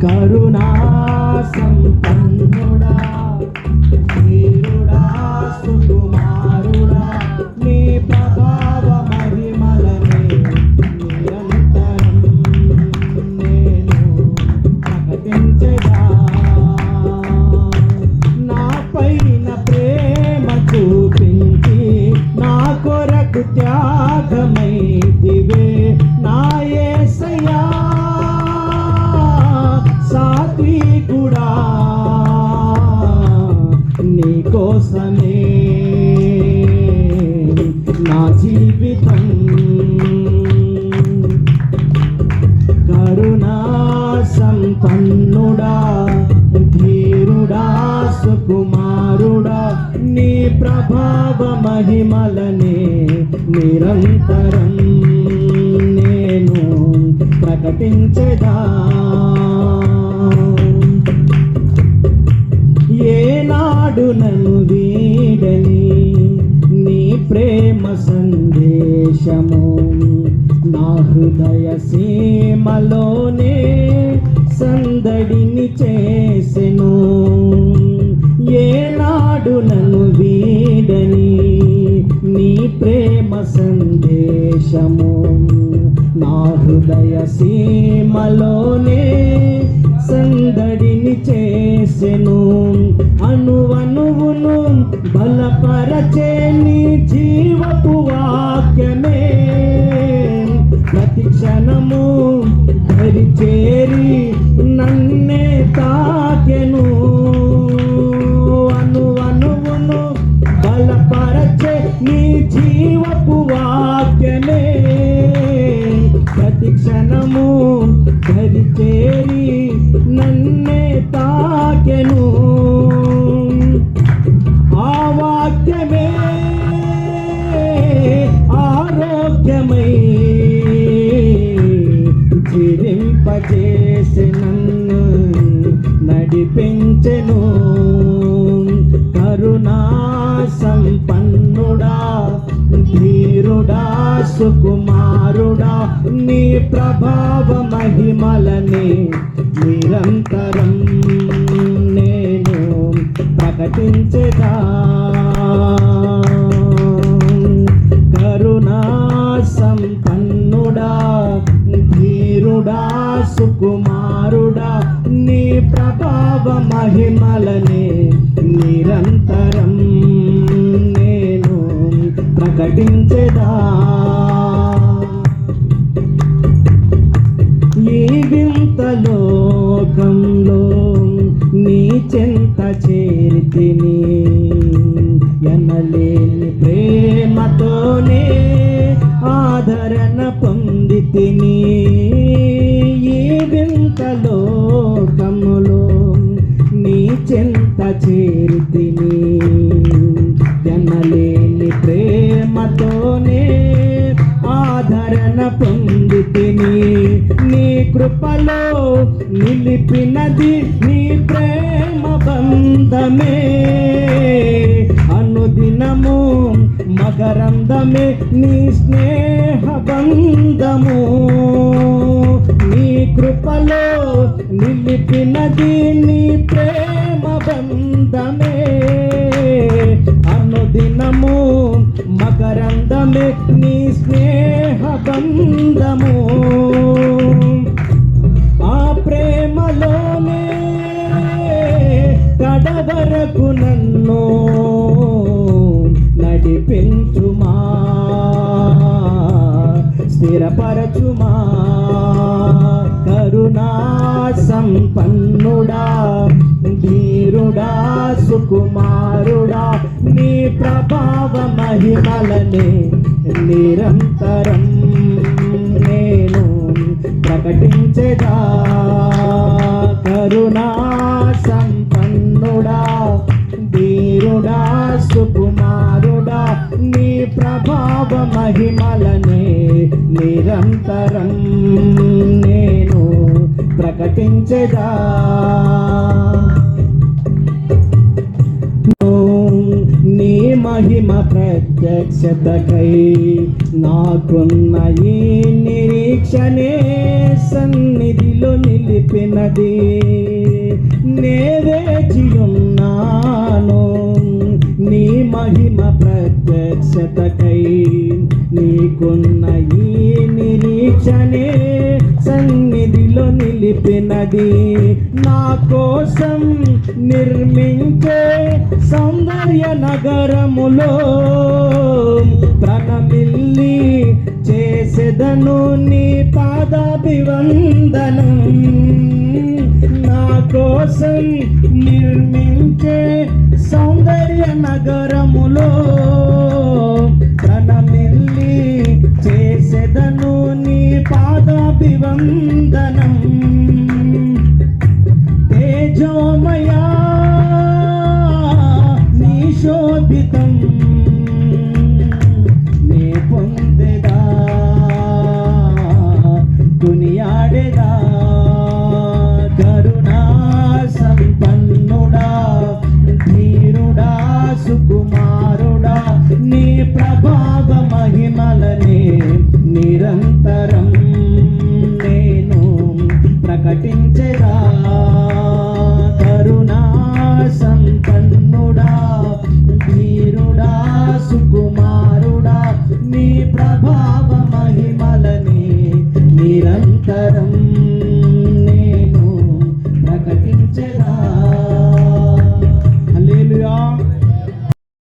కరుణా సంపన్నుడా వీరుడా సుకుమారుడా నీ ప్రభావ మహిమలనే నిరంతరం నేను ప్రకటించగా నా ప్రేమ చూపించి నా కొరకు త్యాగమై దివే కోసమే నా జీవితం. కరుణా సంపన్నుడా ధీరుడా సుకుమారుడా నీ ప్రభావ మహిమలనే నిరంతరం నేను ప్రకటించదా. ప్రేమ సందేశము. నా హృదయ సీమలోనే సందడిని చేసెను. ఏనాడు నన్ను వీడని నీ ప్రేమ సందేశము. నా హృదయ సీమలోనే సందడిని చేసెను. అనువనువును బలపరచే నీ జీవపు వాక్యమే. ప్రతి క్షణము చేరి నన్నే తా జీవింపజేసి నన్ను నడిపించెను. కరుణా సంపన్నుడా ధీరుడా సుకుమారుడా నీ ప్రభావ మహిమలని నిరంతరం నేను ప్రకటించగా కుమారుడా నీ ప్రభావ మహిమలనే నిరంతరం నేను ప్రకటించదా? ఈ వింత లోకంలో నీ చెంత చేరితిని ఎనలేని ప్రేమతోనే ఆదరణ పొందితిని. చెంత చేరితిని జనలేని ప్రేమతోనే ఆదరణ పొందితిని నీ. కృపలో నిలిపినది నీ ప్రేమ బంధమే. అనుదినము మకరందమే నీ స్నేహ బంధము. నీ కృపలో నిలిపినది నీ ప్రేమ మకరందమే అనుదినము మకరందమే నీ స్నేహ బంధము ఆ ప్రేమలోనే కడవరకు నన్ను నడిపించుమా స్థిరపరచుమా కరుణా సంపన్నుడా. ధీరుడా సుకుమారుడా నీ ప్రభావ మహిమలనే నిరంతరం నేను ప్రకటించేదా. కరుణా సంపన్నుడా ధీరుడా సుకుమారుడా నీ ప్రభావ మహిమలనే నిరంతరం నేను ప్రకటించేదా. మహిమ ప్రత్యక్షతకై నాకున్న ఈ నిరీక్షణే సన్నిధిలో నిలిపినది. నేవేచియున్నాను నీ మహిమ ప్రత్యక్షతకై నీకున్న ఈ సన్నిధిలో నిలిపినది నా కోసం నిర్మించే సౌందర్య నగరములో ప్రణమిల్లి చేసేదను నీ పాదాభివందనం. నా కోసం నిర్మించే సౌందర్య నగరములో పాదాభివందనం తేజోమయా నీ నే పొందెదా కొనియాడెదా కరుణా సంపన్నుడా ధీరుడా సుకుమారుడా నీ ప్రభావ మహిమలనే నిరంతరం ప్రభావ మహిమలని నిరంతరం